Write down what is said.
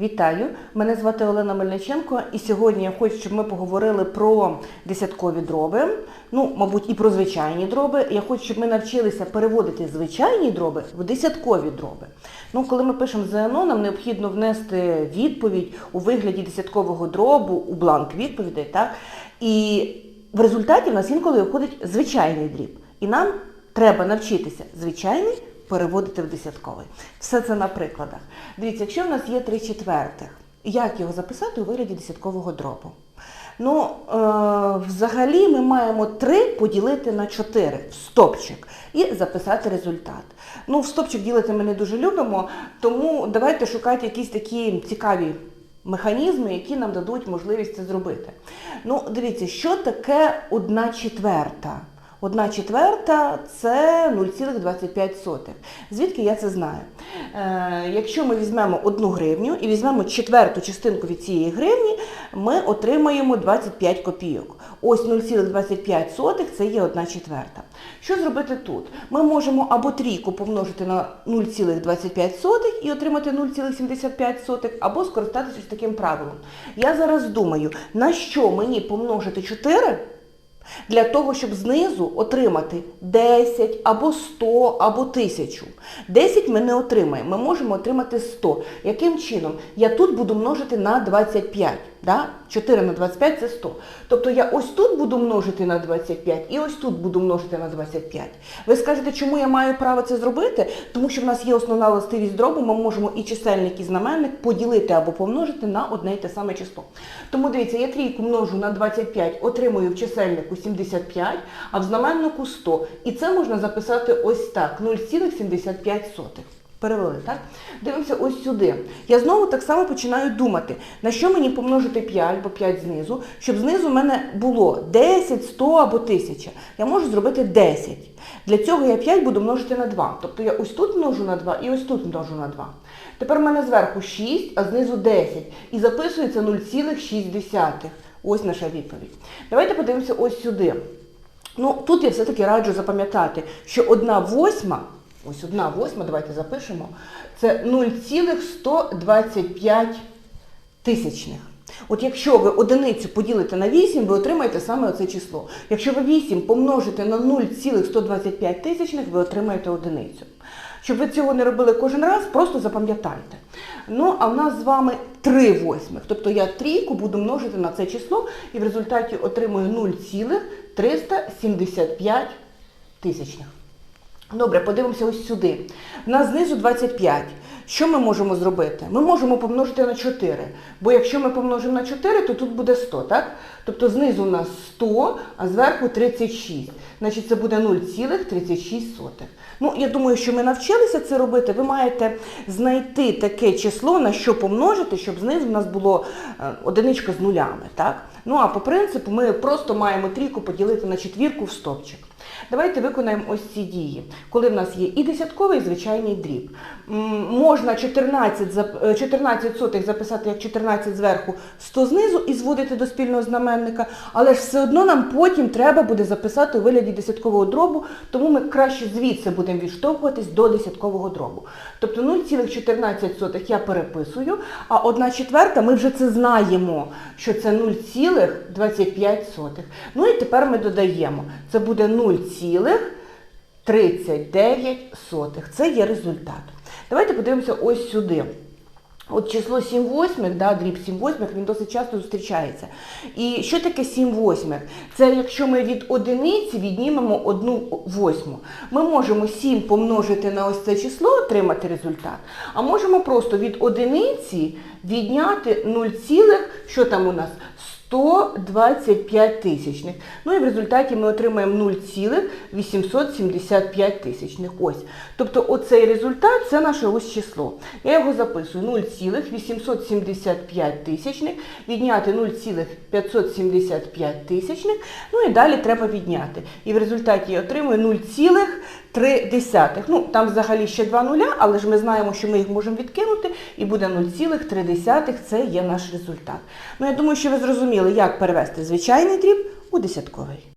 Вітаю! Мене звати Олена Мельниченко, і сьогодні я хочу, щоб ми поговорили про десяткові дроби. Ну, мабуть, і про звичайні дроби. Я хочу, щоб ми навчилися переводити звичайні дроби в десяткові дроби. Ну, коли ми пишемо ЗНО, нам необхідно внести відповідь у вигляді десяткового дробу у бланк відповідей. Так? І в результаті в нас інколи виходить звичайний дріб. І нам треба навчитися звичайний переводити в десятковий. Все це на прикладах. Дивіться, якщо в нас є 3 четвертих, як його записати у вигляді десяткового дробу? Ну, е, взагалі ми маємо 3 поділити на 4 в стопчик і записати результат. Ну, в стопчик ділити ми не дуже любимо, тому давайте шукати якісь такі цікаві механізми, які нам дадуть можливість це зробити. Ну, дивіться, що таке 1 четверта? Одна четверта це 0,25. Звідки я це знаю? Е, якщо ми візьмемо одну гривню і візьмемо четверту частинку від цієї гривні, ми отримаємо 25 копійок. Ось 0,25 це є одна четверта. Що зробити тут? Ми можемо або трійку помножити на 0,25 і отримати 0,75, або скористатися таким правилом. Я зараз думаю, на що мені помножити 4? Для того, щоб знизу отримати 10 або 100 або 1000. 10 ми не отримаємо, ми можемо отримати 100. Яким чином? Я тут буду множити на 25. Да? 4 на 25 це 100. Тобто я ось тут буду множити на 25 і ось тут буду множити на 25. Ви скажете, чому я маю право це зробити? Тому що в нас є основна властивість дробу, ми можемо і чисельник, і знаменник поділити або помножити на одне і те саме число. Тому дивіться, я трійку множу на 25, отримую в чисельнику 75, а в знаменнику 100. І це можна записати ось так, 0,75. Перевели, так? Дивимося ось сюди. Я знову так само починаю думати, на що мені помножити 5, бо 5 знизу, щоб знизу в мене було 10, 100 або 1000. Я можу зробити 10. Для цього я 5 буду множити на 2. Тобто я ось тут множу на 2 і ось тут множу на 2. Тепер в мене зверху 6, а знизу 10. І записується 0,6. Ось наша відповідь. Давайте подивимося ось сюди. Ну, тут я все-таки раджу запам'ятати, що 1 восьма Ось одна восьма, давайте запишемо. Це 0,125 тисячних. От якщо ви одиницю поділите на 8, ви отримаєте саме оце число. Якщо ви 8 помножите на 0,125 тисячних, ви отримаєте одиницю. Щоб ви цього не робили кожен раз, просто запам'ятайте. Ну, а в нас з вами 3 восьмих. Тобто я трійку буду множити на це число і в результаті отримую 0,375 тисячних. Добре, подивимося ось сюди. У нас знизу 25. Що ми можемо зробити? Ми можемо помножити на 4. Бо якщо ми помножимо на 4, то тут буде 100, так? Тобто знизу у нас 100, а зверху 36. Значить, це буде 0,36. Ну, я думаю, що ми навчилися це робити. Ви маєте знайти таке число, на що помножити, щоб знизу у нас було е, одиничка з нулями, так? Ну, а по принципу ми просто маємо трійку поділити на четвірку в стопчик. Давайте виконаємо ось ці дії, коли в нас є і десятковий, і звичайний дріб. Можна 14, е, 14 сотих записати як 14 зверху, 100 знизу і зводити до спільного знаменника, але ж все одно нам потім треба буде записати у вигляді десяткового дробу, тому ми краще звідси будемо відштовхуватись до десяткового дробу. Тобто 0,14 я переписую, а 1 четверта ми вже це знаємо, що це 0,25. Ну і тепер ми додаємо. Це буде 0,39. Це є результат. Давайте подивимося ось сюди. От число 7 восьмих, да, дріб 7 восьмих, він досить часто зустрічається. І що таке 7 восьмих? Це якщо ми від одиниці віднімемо одну восьму. Ми можемо 7 помножити на ось це число, отримати результат, а можемо просто від одиниці відняти 0, що там у нас? 125 тисячних. Ну і в результаті ми отримаємо 0,875 тисячних. Ось. Тобто оцей результат це наше ось число. Я його записую 0,875 тисячних, відняти 0,575 тисячних, ну і далі треба відняти. І в результаті я отримую 0,3. Ну, там взагалі ще два нуля, але ж ми знаємо, що ми їх можемо відкинути, і буде 0,3. Це є наш результат. Ну, я думаю, що ви зрозуміли, як перевести звичайний дріб у десятковий.